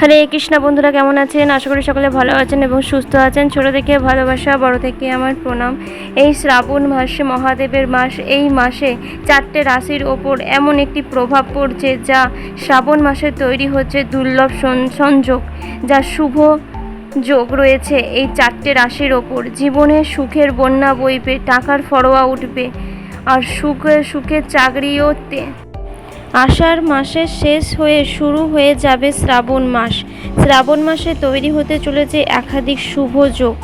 হরে কৃষ্ণ, বন্ধুরা কেমন আছেন? আশা করি সকলে ভালো আছেন এবং সুস্থ আছেন। ছোট থেকে ভালোবাসা, বড় থেকে আমার প্রণাম। এই শ্রাবণ মাসে, মহাদেবের মাস, এই মাসে চারটে রাশির ওপর এমন একটি প্রভাব পড়ছে যা শ্রাবণ মাসে তৈরি হচ্ছে দুর্লভ সংযোগ, যা শুভ যোগ রয়েছে এই চারটে রাশির ওপর। জীবনে সুখের বন্যা বইবে, টাকার ফরোয়া উঠবে, আর সুখে সুখের চাকরিও আষাঢ় মাসের শেষ হয়ে শুরু হয়ে যাবে শ্রাবণ মাস। শ্রাবণ মাসে তৈরি হতে চলেছে একাধিক শুভ যোগ।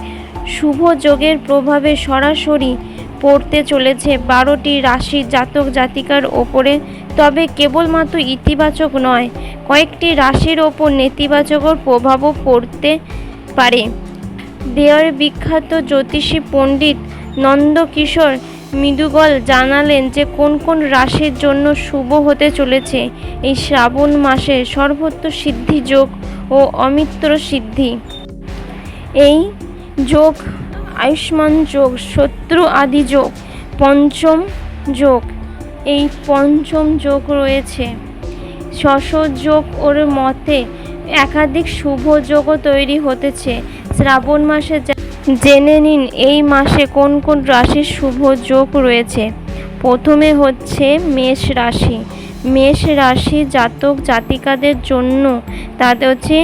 শুভ যোগের প্রভাবে সরাসরি পড়তে চলেছে বারোটি রাশি জাতক জাতিকার ওপরে, তবে কেবলমাত্র ইতিবাচক নয়, কয়েকটি রাশির ওপর নেতিবাচকর প্রভাবও পড়তে পারে। দেওয়ার বিখ্যাত জ্যোতিষী পণ্ডিত নন্দকিশোর মৃদুগল জানালেন যে কোন কোন রাশির জন্য শুভ হতে চলেছে। এই শ্রাবণ মাসে সর্বত্র সিদ্ধি যোগ ও অমিত্র সিদ্ধি। এই যোগ, আয়ুষ্মান যোগ, শত্রু আদি যোগ, পঞ্চম যোগ, এই পঞ্চম যোগ রয়েছে। যোগ ওর মতে একাধিক শুভ যোগও তৈরি হতেছে। শ্রাবণ মাসে জেনে নিন, এই মাসে কোন কোন রাশির শুভ যোগ রয়েছে? প্রথমে হচ্ছে মেষ রাশি। মেষ রাশি জাতক জাতিকাদের জন্য তাদের হচ্ছে,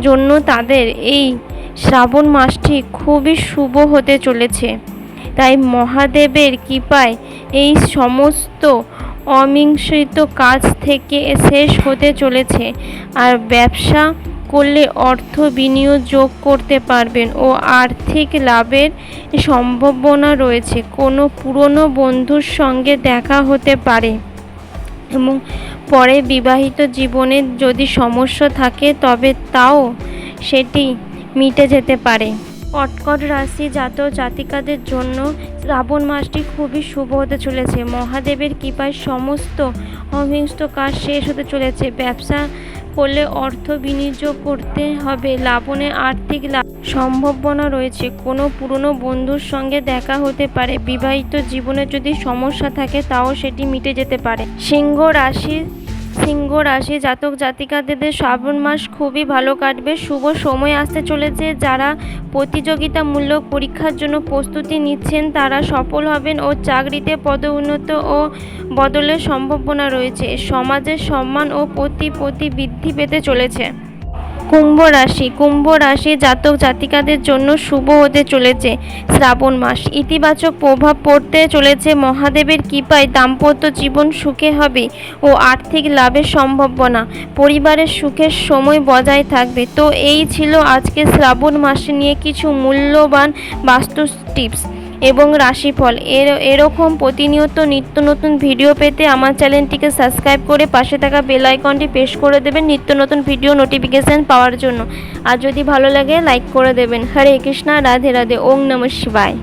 জন্য তাদের এই শ্রাবণ মাসটি খুবই শুভ হতে চলেছে। তাই মহাদেবের কৃপায় এই সমস্ত অমিংসিত কাজ থেকে শেষ হতে চলেছে। আর ব্যবসা করলে অর্থ বিনিয়োগ যোগ করতে পারবেন ও আর্থিক লাভের সম্ভাবনা রয়েছে। কোনো পুরনো বন্ধুর সঙ্গে দেখা হতে পারে এবং পরে বিবাহিত জীবনে যদি সমস্যা থাকে, তবে তাও সেটি মিটে যেতে পারে। কটকট রাশি জাত জাতিকাদের জন্য শ্রাবণ মাসটি খুবই শুভ হতে চলেছে। মহাদেবের কৃপায় সমস্ত অহিংস্ত কাজ শেষ হতে চলেছে। ব্যবসা করলে অর্থ বিনিয়োগ করতে হবে। লাবণে আর্থিক লাভ সম্ভাবনা রয়েছে। কোনো পুরনো বন্ধুর সঙ্গে দেখা হতে পারে। বিবাহিত জীবনে যদি সমস্যা থাকে, তাও সেটি মিটে যেতে পারে। সিংহ রাশি সিংহ রাশি জাতক জাতিকাদের শ্রাবণ মাস খুবই ভালো কাটবে। শুভ সময় আসতে চলেছে। যারা প্রতিযোগিতামূলক পরীক্ষার জন্য প্রস্তুতি নিচ্ছেন, তারা সফল হবেন ও চাকরিতে পদোন্নত ও বদলের সম্ভাবনা রয়েছে। সমাজের সম্মান ও প্রতিপত্তি বৃদ্ধি পেতে চলেছে। কুম্ভ রাশি। কুম্ভ রাশি জাতক জাতিকাদের জন্য শুভ হতে চলেছে শ্রাবণ মাস। ইতিবাচক প্রভাব পড়তে চলেছে মহাদেবের কৃপায় দাম্পত্য জীবন সুখে হবে ও আর্থিক লাভের সম্ভাবনা। পরিবারের সুখের সময় বজায় থাকবে। তো এই ছিল আজকে শ্রাবণ মাসে নিয়ে কিছু মূল্যবান বাস্তু টিপস। এবং রাশিফল। এর, এরকম প্রতিনিয়ত নিত্য নতুন ভিডিও পেতে আমার চ্যানেলটিকে সাবস্ক্রাইব করে পাশে থাকা বেল আইকনটি প্রেস করে দেবেন নিত্য নতুন ভিডিও নোটিফিকেশান পাওয়ার জন্য। আর যদি ভালো লাগে, লাইক করে দেবেন। হরে কৃষ্ণা, রাধে রাধে ওং নমঃ শিবায়।